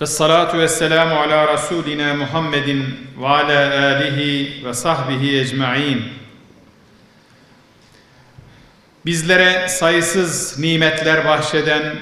Ve salatu ve selamu ala Resulina Muhammedin ve ala alihi ve sahbihi ecma'in. Bizlere sayısız nimetler bahşeden,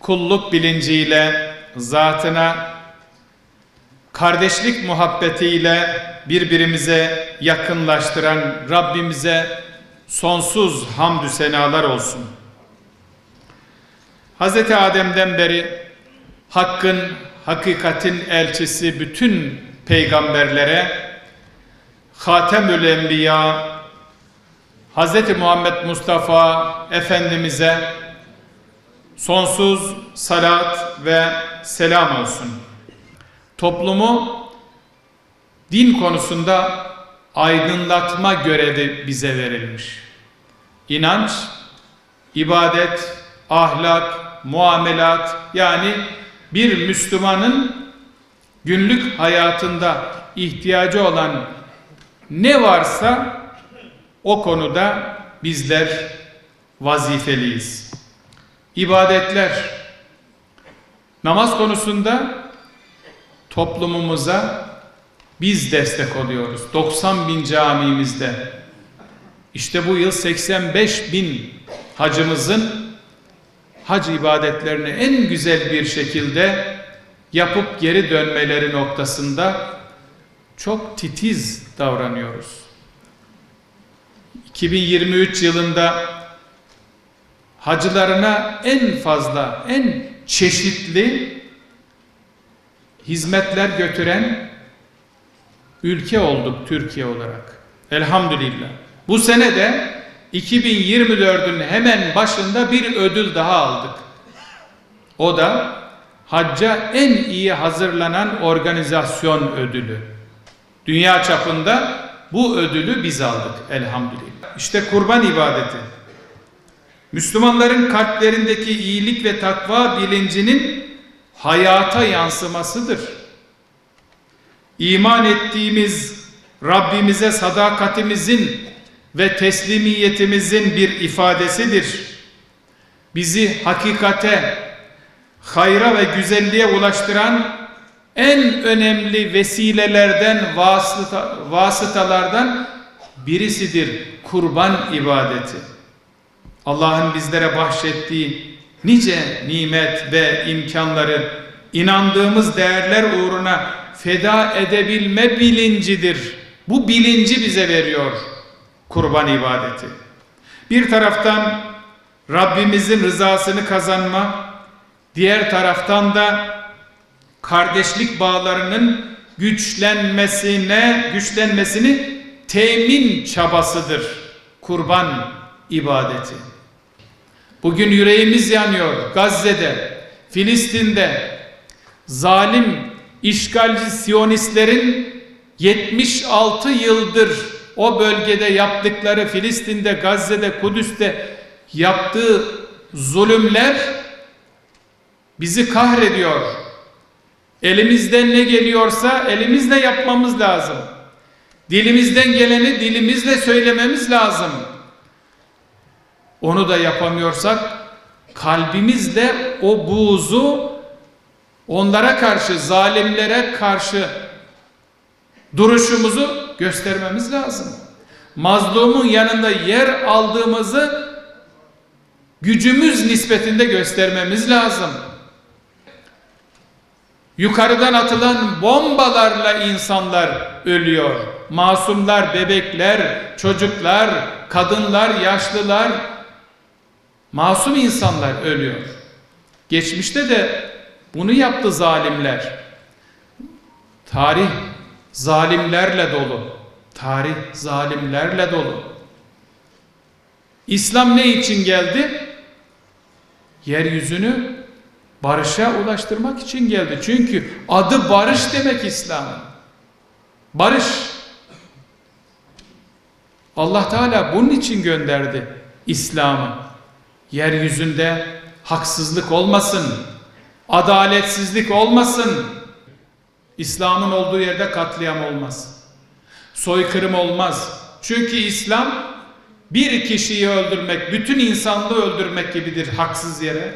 kulluk bilinciyle, zatına, kardeşlik muhabbetiyle birbirimize yakınlaştıran Rabbimize sonsuz hamdü senalar olsun. Hz. Adem'den beri hakkın, hakikatin elçisi bütün peygamberlere Hatemül Enbiya Hz. Muhammed Mustafa Efendimiz'e sonsuz salat ve selam olsun. Toplumu din konusunda aydınlatma görevi bize verilmiş. İnanç, ibadet, ahlak, muamelat yani bir Müslümanın günlük hayatında ihtiyacı olan ne varsa o konuda bizler vazifeliyiz. İbadetler, namaz konusunda toplumumuza biz destek oluyoruz. 90 bin camimizde. İşte bu yıl 85 bin hacımızın hac ibadetlerini en güzel bir şekilde yapıp geri dönmeleri noktasında çok titiz davranıyoruz. 2023 yılında hacılarına en fazla, en çeşitli hizmetler götüren ülke olduk Türkiye olarak. Elhamdülillah. Bu sene de 2024'ün hemen başında bir ödül daha aldık. O da hacca en iyi hazırlanan organizasyon ödülü. Dünya çapında bu ödülü biz aldık elhamdülillah. İşte kurban ibadeti. Müslümanların kalplerindeki iyilik ve takva bilincinin hayata yansımasıdır. İman ettiğimiz Rabbimize sadakatimizin ve teslimiyetimizin bir ifadesidir. Bizi hakikate, hayra ve güzelliğe ulaştıran en önemli vesilelerden, vasıta, vasıtalardan birisidir kurban ibadeti. Allah'ın bizlere bahşettiği nice nimet ve imkanları inandığımız değerler uğruna feda edebilme bilincidir. Bu bilinci bize veriyor kurban ibadeti. Bir taraftan Rabbimizin rızasını kazanma, diğer taraftan da kardeşlik bağlarının güçlenmesine, güçlenmesini temin çabasıdır kurban ibadeti. Bugün yüreğimiz yanıyor Gazze'de, Filistin'de zalim işgalci Siyonistlerin 76 yıldır o bölgede yaptıkları Filistin'de, Gazze'de, Kudüs'te yaptığı zulümler bizi kahrediyor. Elimizden ne geliyorsa elimizle yapmamız lazım. Dilimizden geleni dilimizle söylememiz lazım. Onu da yapamıyorsak kalbimizle o buğzu onlara karşı, zalimlere karşı duruşumuzu göstermemiz lazım. Mazlumun yanında yer aldığımızı gücümüz nispetinde göstermemiz lazım. Yukarıdan atılan bombalarla insanlar ölüyor. Masumlar, bebekler, çocuklar, kadınlar, yaşlılar, masum insanlar ölüyor. Geçmişte de bunu yaptı zalimler. Tarih zalimlerle dolu. Tarih zalimlerle dolu. İslam ne için geldi? Yeryüzünü barışa ulaştırmak için geldi. Çünkü adı barış demek İslam'ın. Barış. Allah Teala bunun için gönderdi İslam'ı. Yeryüzünde haksızlık olmasın, adaletsizlik olmasın. İslam'ın olduğu yerde katliam olmaz. Soykırım olmaz. Çünkü İslam bir kişiyi öldürmek, bütün insanlığı öldürmek gibidir haksız yere.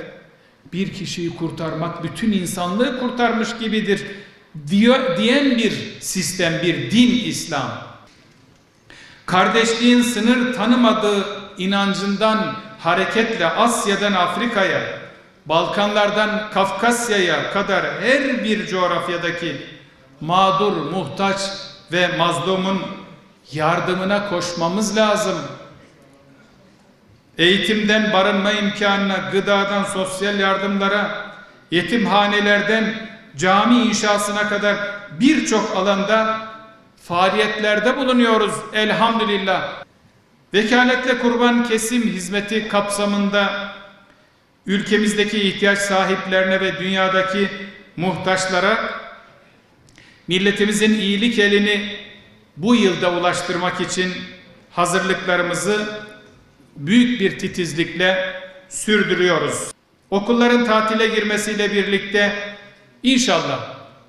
Bir kişiyi kurtarmak, bütün insanlığı kurtarmış gibidir diyor, diyen bir sistem, bir din İslam. Kardeşliğin sınır tanımadığı inancından hareketle Asya'dan Afrika'ya, Balkanlardan Kafkasya'ya kadar her bir coğrafyadaki mağdur, muhtaç ve mazlumun yardımına koşmamız lazım. Eğitimden barınma imkanına, gıdadan sosyal yardımlara, yetimhanelerden cami inşasına kadar birçok alanda faaliyetlerde bulunuyoruz elhamdülillah. Vekaletle kurban kesim hizmeti kapsamında ülkemizdeki ihtiyaç sahiplerine ve dünyadaki muhtaçlara milletimizin iyilik elini bu yılda ulaştırmak için hazırlıklarımızı büyük bir titizlikle sürdürüyoruz. Okulların tatile girmesiyle birlikte inşallah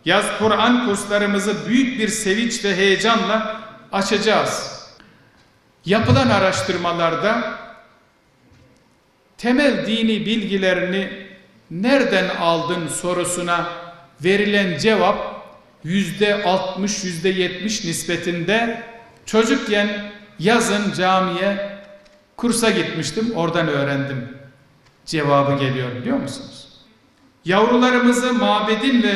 yaz Kur'an kurslarımızı büyük bir sevinç ve heyecanla açacağız. Yapılan araştırmalarda temel dini bilgilerini nereden aldın sorusuna verilen cevap yüzde 60 yüzde 70 nispetinde çocukken yazın camiye kursa gitmiştim oradan öğrendim cevabı geliyor biliyor musunuz? Yavrularımızı mabedin ve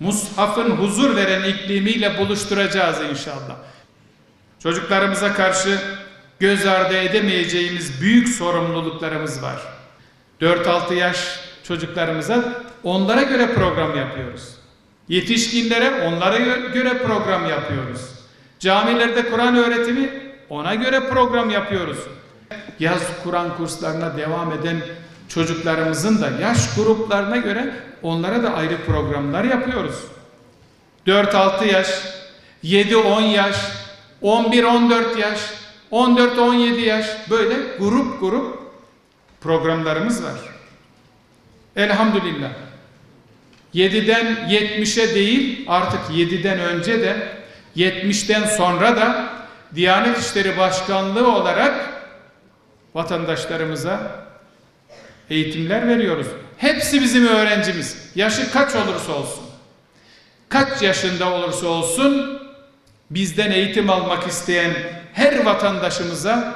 mushafın huzur veren iklimiyle buluşturacağız inşallah. Çocuklarımıza karşı göz ardı edemeyeceğimiz büyük sorumluluklarımız var. 4-6 yaş çocuklarımıza onlara göre program yapıyoruz. Yetişkinlere onlara göre program yapıyoruz. Camilerde Kur'an öğretimi ona göre program yapıyoruz. Yaz Kur'an kurslarına devam eden çocuklarımızın da yaş gruplarına göre onlara da ayrı programlar yapıyoruz. 4-6 yaş, 7-10 yaş, 11-14 yaş, 14-17 yaş böyle grup grup programlarımız var. Elhamdülillah. 7'den 70'e değil artık 7'den önce de 70'ten sonra da Diyanet İşleri Başkanlığı olarak vatandaşlarımıza eğitimler veriyoruz. Hepsi bizim öğrencimiz. Yaşı kaç olursa olsun. Kaç yaşında olursa olsun bizden eğitim almak isteyen her vatandaşımıza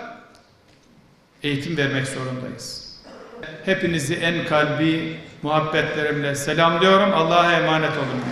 eğitim vermek zorundayız. Hepinizi en kalbi muhabbetlerimle selamlıyorum. Allah'a emanet olun.